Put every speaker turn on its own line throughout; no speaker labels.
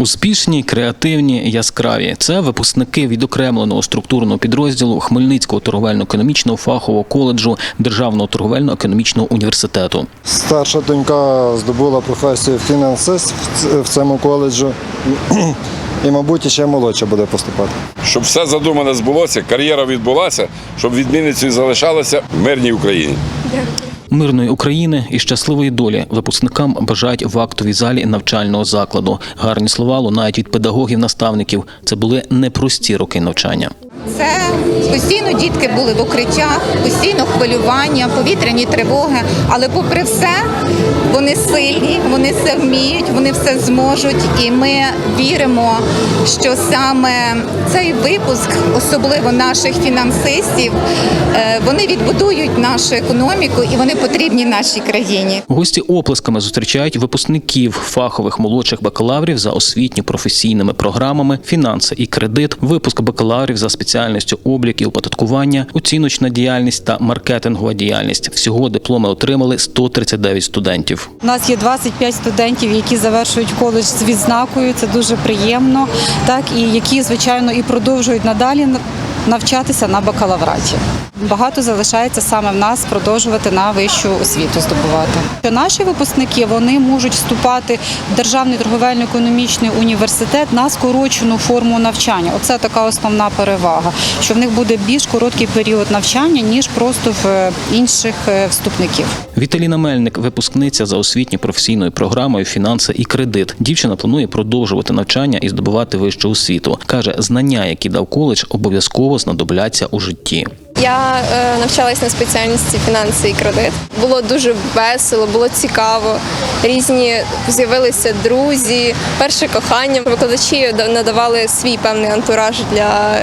Успішні, креативні, яскраві це випускники відокремленого структурного підрозділу Хмельницького торговельно-економічного фахового коледжу Державного торговельно-економічного університету.
Старша донька здобула професію фінансист в цьому коледжу. І, мабуть, ще молодша буде поступати.
щоб все задумане збулося, кар'єра відбулася, щоб відмінницею залишалася в мирній Україні.
Мирної України і щасливої долі випускникам бажають в актовій залі навчального закладу. Гарні слова лунають від педагогів-наставників. Це були непрості роки навчання.
Це постійно дітки були в укриттях, постійно хвилювання, повітряні тривоги. Але попри все, вони сильні, вони все вміють, вони все зможуть. І ми віримо, що саме цей випуск, особливо наших фінансистів, е, вони відбудують нашу економіку і вони потрібні нашій країні.
Гості оплесками зустрічають випускників фахових молодших бакалаврів за освітньо-професійними програмами, фінанси і кредит, випуск бакалаврів за спеціальністю облік і оподаткування, оціночна діяльність та маркетингова діяльність. Всього дипломи отримали 139 студентів.
У нас є 25 студентів, які завершують коледж з відзнакою. Це дуже приємно, так і які, звичайно, і продовжують надалі навчатися на бакалавраті. Багато залишається саме в нас продовжувати на вищу освіту здобувати. Що Наші випускники вони можуть вступати в державний торговельно-економічний університет на скорочену форму навчання. Оце така основна перевага, що в них буде більш короткий період навчання ніж просто в інших е, вступників.
Віталіна Мельник, випускниця за освітньо-професійною програмою фінанси і кредит. Дівчина планує продовжувати навчання і здобувати вищу освіту. каже, знання, які дав коледж, обов'язково знадобляться у житті.
Я е, навчалась на спеціальності фінанси і кредит. Було дуже весело, було цікаво. Різні з'явилися друзі, перше кохання. Викладачі надавали свій певний антураж для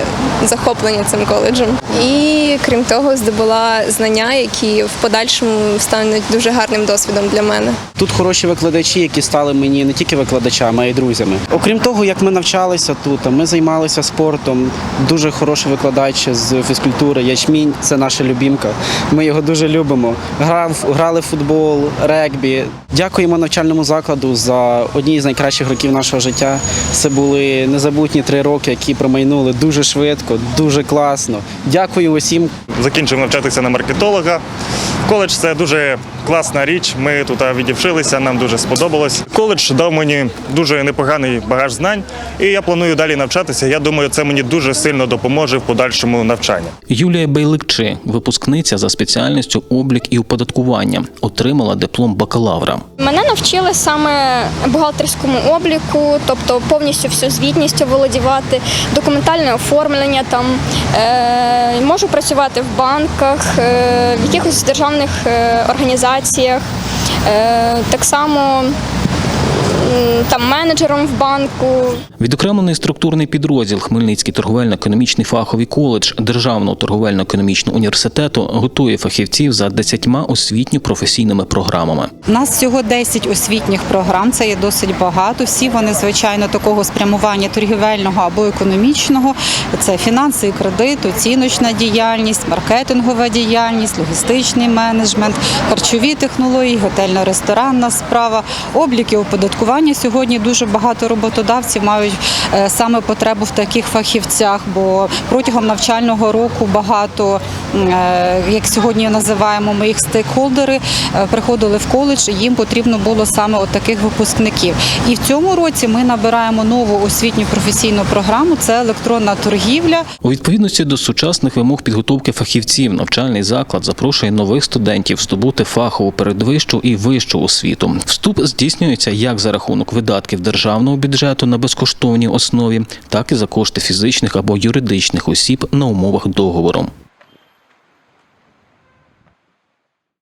захоплення цим коледжем. І крім того, здобула знання, які в подальшому стануть дуже гарним досвідом для мене.
Тут хороші викладачі, які стали мені не тільки викладачами, а й друзями. Окрім того, як ми навчалися тут, ми займалися спортом. Дуже хороший викладач з фізкультури. Ячмінь це наша любімка. Ми його дуже любимо. Грав, грали в футбол, регбі. Дякуємо навчальному закладу за одні з найкращих років нашого життя. Це були незабутні три роки, які промайнули дуже швидко, дуже класно. Дякую усім,
закінчив навчатися на маркетолога. Коледж це дуже класна річ. Ми тут відівчилися, нам дуже сподобалось. Коледж дав мені дуже непоганий багаж знань, і я планую далі навчатися. Я думаю, це мені дуже сильно допоможе в подальшому навчанні.
Юлія Бейликчи, випускниця за спеціальністю облік і оподаткування, отримала диплом бакалавра.
Мене навчили саме бухгалтерському обліку, тобто повністю всю звітністю володівати, документальне оформлення там. Е, можу працювати в банках, е, в якихось державних е, організаціях. Е, так само там менеджером в банку.
Відокремлений структурний підрозділ Хмельницький торговельно-економічний фаховий коледж Державного торговельно-економічного університету готує фахівців за 10 освітньо-професійними програмами.
У нас всього 10 освітніх програм, це є досить багато. Всі вони, звичайно, такого спрямування торгівельного або економічного. Це фінанси і кредит, оціночна діяльність, маркетингова діяльність, логістичний менеджмент, харчові технології, готельно-ресторанна справа, облік і оподаткування. Сьогодні дуже багато роботодавців мають е, саме потребу в таких фахівцях, бо протягом навчального року багато, як сьогодні називаємо ми їх стейкхолдери, е, приходили в коледж, і їм потрібно було саме от таких випускників. І в цьому році ми набираємо нову освітню професійну програму. Це електронна торгівля.
У відповідності до сучасних вимог підготовки фахівців, навчальний заклад запрошує нових студентів здобути фахову передвищу і вищу освіту. Вступ здійснюється як за рахунок видатків державного бюджету на безкоштовній основі, так і за кошти фізичних або юридичних осіб на умовах договору.